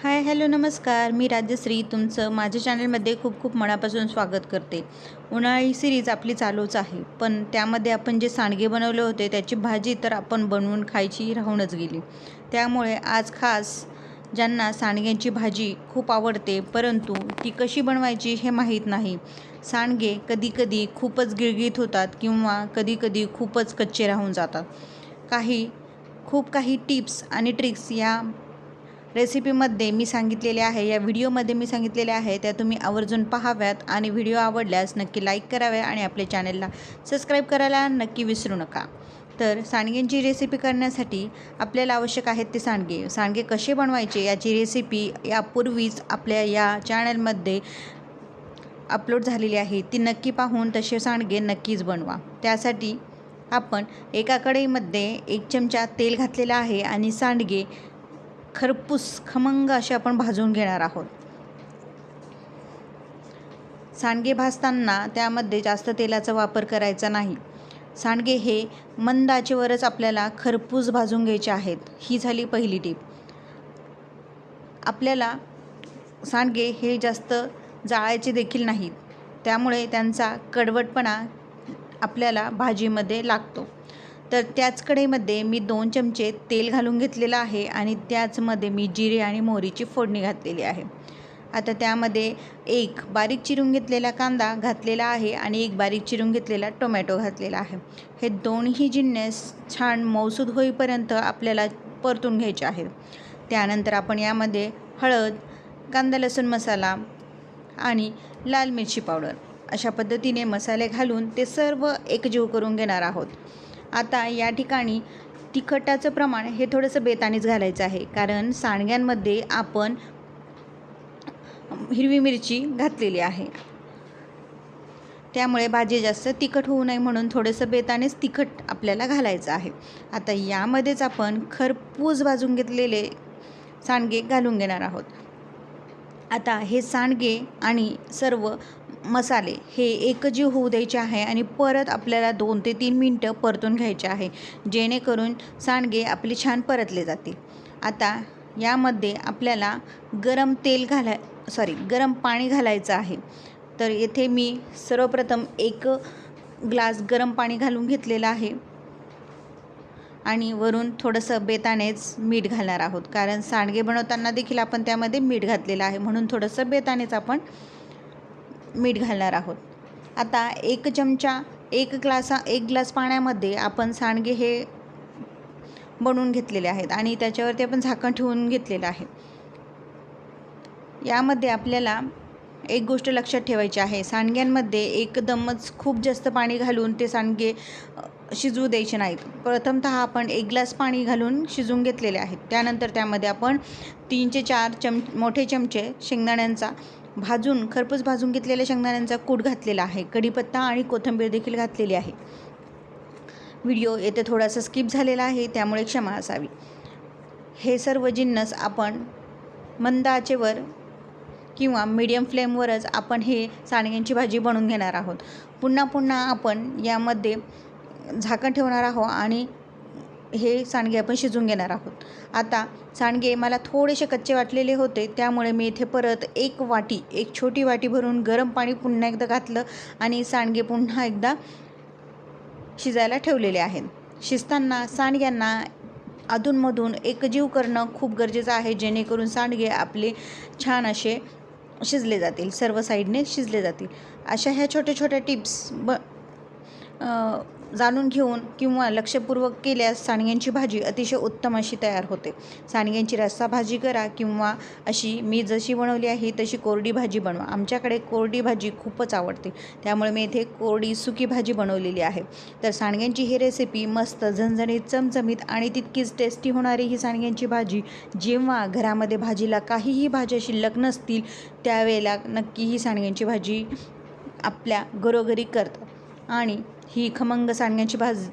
Hi hello नमस्कार. मी राजश्री. तुमचं माझ्या चॅनलमध्ये खूप खूप मनापासून स्वागत करते. उन्हाळी सिरीज आपली चालूच आहे. पण त्यामध्ये आपण जे सांडगे बनवले होते त्याची भाजी तर आपण बनवून खायची राहूनच गेली. त्यामुळे आज खास ज्यांना सांडग्यांची भाजी खूप आवडते परंतु ती कशी बनवायची हे माहीत नाही. सांडगे कधीकधी खूपच गिळगिळीत होतात किंवा कधीकधी खूपच कच्चे राहून जातात. काही खूप काही टिप्स आणि ट्रिक्स या रेसिपीमध्ये मी सांगितलेले आहे या व्हिडिओमध्ये मी सांगितलेले आहे त्या तुम्ही आवर्जून पाहाव्यात आणि व्हिडिओ आवडल्यास नक्की लाईक करावे आणि आपल्या चॅनलला सबस्क्राईब करायला नक्की विसरू नका. तर सांडग्यांची रेसिपी करण्यासाठी आपल्याला आवश्यक आहेत ते सांडगे. सांडगे कसे बनवायचे याची रेसिपी यापूर्वीच आपल्या या चॅनलमध्ये अपलोड झालेली आहे. ती नक्की पाहून तसे सांडगे नक्कीच बनवा. त्यासाठी आपण एका कढईमध्ये एक चमचा तेल घातलेला आहे आणि सांडगे खरपूस खमंग असे आपण भाजून घेणार आहोत. सांडगे भाजताना त्यामध्ये जास्त तेलाचा वापर करायचा नाही. सांडगे हे मंद आचेवरच आपल्याला खरपूस भाजून घ्यायचे आहेत. ही झाली पहिली टीप. आपल्याला सांडगे हे जास्त जाळायचे देखील नाहीत. त्यामुळे त्यांचा कडवटपणा आपल्याला भाजीमध्ये लागतो. तर त्याच कढईमध्ये मी दोन चमचे तेल घालून घेतलेलं आहे आणि त्याचमध्ये मी जिरे आणि मोहरीची फोडणी घातलेली आहे. आता त्यामध्ये एक बारीक चिरून घेतलेला कांदा घातलेला आहे आणि एक बारीक चिरून घेतलेला टोमॅटो घातलेला आहे. हे दोन्ही जिन्नस छान मौसूद होईपर्यंत आपल्याला परतून घ्यायचे आहेत. त्यानंतर आपण यामध्ये हळद कांदा लसूण मसाला आणि लाल मिरची पावडर अशा पद्धतीने मसाले घालून ते सर्व एकजीव करून घेणार आहोत. आता या ठिकाणी तिखटाचं प्रमाण हे थोडंसं बेतानीच घालायचं आहे. कारण सांडग्यांमध्ये आपण हिरवी मिरची घातलेली आहे. त्यामुळे भाजी जास्त तिखट होऊ नये म्हणून थोडंसं बेतानेच तिखट आपल्याला घालायचं आहे. आता यामध्येच आपण खरपूस भाजून घेतलेले सांडगे घालून घेणार आहोत. आता हे सांडगे आणि सर्व मसाले हे एकजीव होऊ द्यायचे आहे आणि परत आपल्याला दोन ते तीन मिनटं परतून घ्यायचे आहे जेणेकरून सांडगे आपले छान परतले जातील. आता यामध्ये आपल्याला गरम तेल घालाय सॉरी गरम पाणी घालायचं आहे. तर येथे मी सर्वप्रथम एक ग्लास गरम पाणी घालून घेतलेलं आहे. आणि वरून थोडंसं बेतानेच मीठ घालणार आहोत. कारण सांडगे बनवताना देखील आपण त्यामध्ये मीठ घातलेलं आहे. म्हणून थोडंसं बेतानेच आपण मीठ घालणार आहोत. आता एक चमचा एक ग्लासा एक ग्लास पाण्यामध्ये आपण सांडगे हे बनवून घेतलेले आहेत आणि त्याच्यावरती आपण झाकण ठेवून घेतलेलं आहे. यामध्ये आपल्याला एक गोष्ट लक्षात ठेवायची आहे. सांडग्यांमध्ये एकदमच खूप जास्त पाणी घालून ते सांडगे शिजवू द्यायचे नाहीत. प्रथमतः आपण एक ग्लास पाणी घालून शिजवून घेतलेले आहेत. त्यानंतर त्यामध्ये आपण तीनचे चार चम मोठे चमचे शेंगदाण्यांचा भाजून खरपूस भाजून घेतलेल्या शेंगदाण्यांचा कूट घातलेला आहे. कढीपत्ता आणि कोथिंबीर देखील घातलेली आहे. व्हिडिओ येथे थोडासा स्किप झालेला आहे त्यामुळे क्षमा असावी. हे सर्व जिन्नस आपण मंद आचेवर किंवा मीडियम फ्लेमवरच आपण हे सांडग्यांची भाजी बनवून घेणार आहोत. पुन्हा पुन्हा आपण यामध्ये झाकण ठेवणार आहोत आणि हे सांडगे आपण शिजून घेणार आहोत. आता सांडगे मला थोडेसे कच्चे वाटलेले होते त्यामुळे मी इथे परत एक वाटी एक छोटी वाटी भरून गरम पाणी पुन्हा एकदा घातलं आणि सांडगे पुन्हा एकदा शिजायला ठेवलेले आहेत. शिजताना सांडग्यांना अधूनमधून एकजीव करणं खूप गरजेचं आहे जेणेकरून सांडगे आपले छान असे शिजले जातील सर्व साईडने शिजले जातील. अशा ह्या छोट्या छोट्या टिप्स ब जाणून घेऊन किंवा लक्षपूर्वक केल्यास सांडग्यांची भाजी अतिशय उत्तम अशी तयार होते. सांडग्यांची रस्सा भाजी करा किंवा अशी मी जशी बनवली आहे तशी कोरडी भाजी बनवा. आमच्याकडे कोरडी भाजी खूपच आवडते. त्यामुळे मी इथे कोरडी सुकी भाजी बनवलेली आहे. तर सांडग्यांची ही रेसिपी मस्त झणझणीत चमचमीत आणि तितकीच टेस्टी होणारी ही सांडग्यांची भाजी. जेव्हा घरामध्ये भाजीला काहीही भाज्या शिल्लक नसतील त्यावेळेला नक्की ही सांडग्यांची भाजी आपल्या घरोघरी करतात. आणि ही खमंग सांडग्याची भाज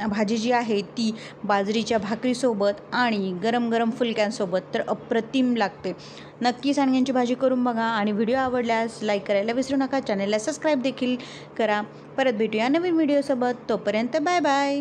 भाजी जी आहे ती बाजरीच्या भाकरीसोबत आणि गरम गरम फुलक्यांसोबत तर अप्रतिम लागते. नक्की सांडग्यांची भाजी करून बघा आणि व्हिडिओ आवडल्यास लाईक करायला विसरू नका. चॅनलला सबस्क्राईब देखील करा. परत भेटूया नवीन व्हिडिओसोबत. तोपर्यंत बाय बाय.